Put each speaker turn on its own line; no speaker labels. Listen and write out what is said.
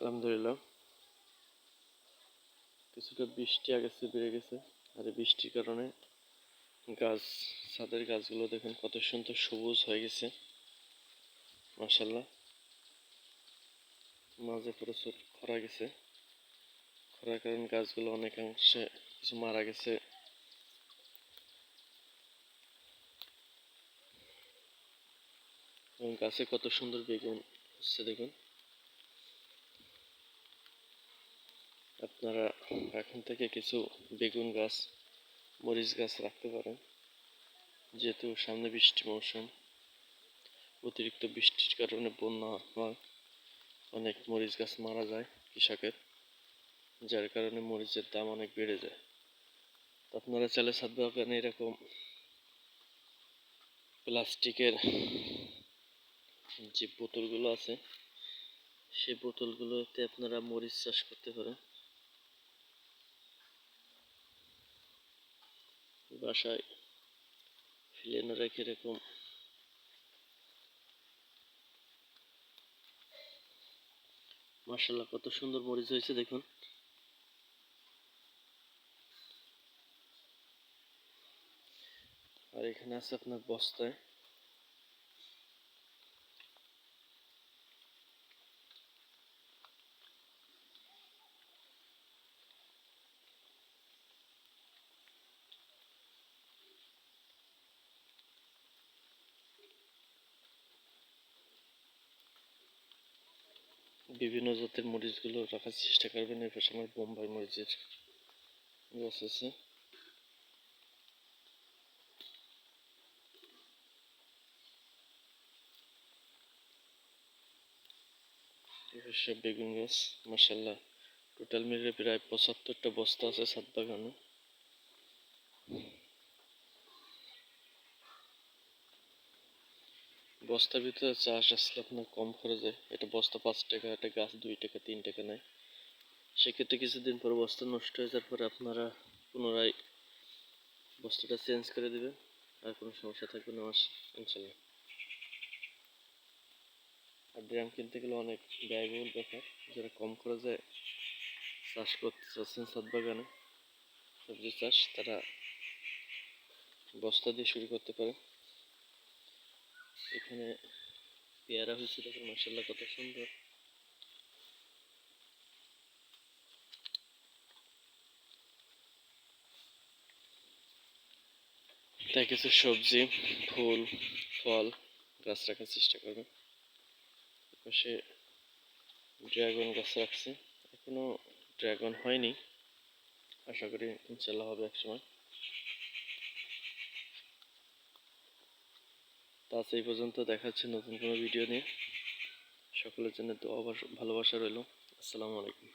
আলহামদুলিল্লাহ। কিছুটা বৃষ্টি আগে চেয়ে বেড়ে গেছে, আর বৃষ্টির কারণে গাছ, ছাদের গাছগুলো দেখুন কত সুন্দর সবুজ হয়ে গেছে মাশাল্লাহ মাঝে প্রচুর খরা গেছে, খরার কারণে গাছগুলো অনেকাংশে কিছু মারা গেছে। এবং গাছে কত সুন্দর বেগুন হচ্ছে দেখুন। আপনারা এখন থেকে কিছু বেগুন গাছ, মরিচ গাছ রাখতে পারেন। যেহেতু সামনে বৃষ্টি মৌসুম, অতিরিক্ত বৃষ্টির কারণে বন্যা হয়, অনেক মরিচ গাছ মারা যায় কৃষকের, যার কারণে মরিচের দাম অনেক বেড়ে যায়। আপনারা চাইলে ছাদ বাগানে এরকম প্লাস্টিকের যে বোতলগুলো আছে, সেই বোতলগুলোতে আপনারা মরিচ চাষ করতে পারেন। বাসায় ফেলে রেখে এরকম। মার্শাল্লাহ কত সুন্দর মরিচ হয়েছে দেখুন। আর এখানে আছে আপনার বস্তায়। বিভিন্ন জাতের মরিচগুলো রাখার চেষ্টা করবেন। এর পাশে আমার বোম্বাই মরিচের গাছ আছে। বেগুন গাছ মাসাল্লাহ টোটাল মিলে প্রায় পঁচাত্তরটা বস্তা আছে সাত বাগানে। বস্তার ভিতরে চাষ আসলে আপনার কম খরচে, এটা বস্তা পাঁচ টাকা একটা গাছ দুই টাকা, তিন টাকা নেয়। সেক্ষেত্রে কিছুদিন পর বস্তা নষ্ট হয়ে যাওয়ার পরে আপনারা পুনরায় বস্তাটা চেঞ্জ করে দেবেন, আর কোনো সমস্যা থাকবে না ইনশাল্লাহ আর ড্রাম কিনতে গেলে অনেক ব্যয়বহুল ব্যাপার, যারা কম খরচে চাষ করতে চাচ্ছেন ছাদ বাগানে, সবজি চাষ, তারা বস্তা দিয়ে শুরু করতে পারে এখানে পেয়ারা হয়েছে দেখুন মার্শাল্লাহ কত সুন্দর। তাই কিছু সবজি, ফুল, ফল, গাছ রাখার চেষ্টা করবেন পাশে ড্রাগন গাছ রাখছে। এখনও ড্রাগন হয়নি। আশা করি ইনশাল্লাহ হবে এক সময় তা এই পর্যন্ত দেখা হচ্ছে নতুন কোনো ভিডিও নিয়ে। সকলের জন্য দোয়া ভালোবাসা রইল। আসসালামু আলাইকুম।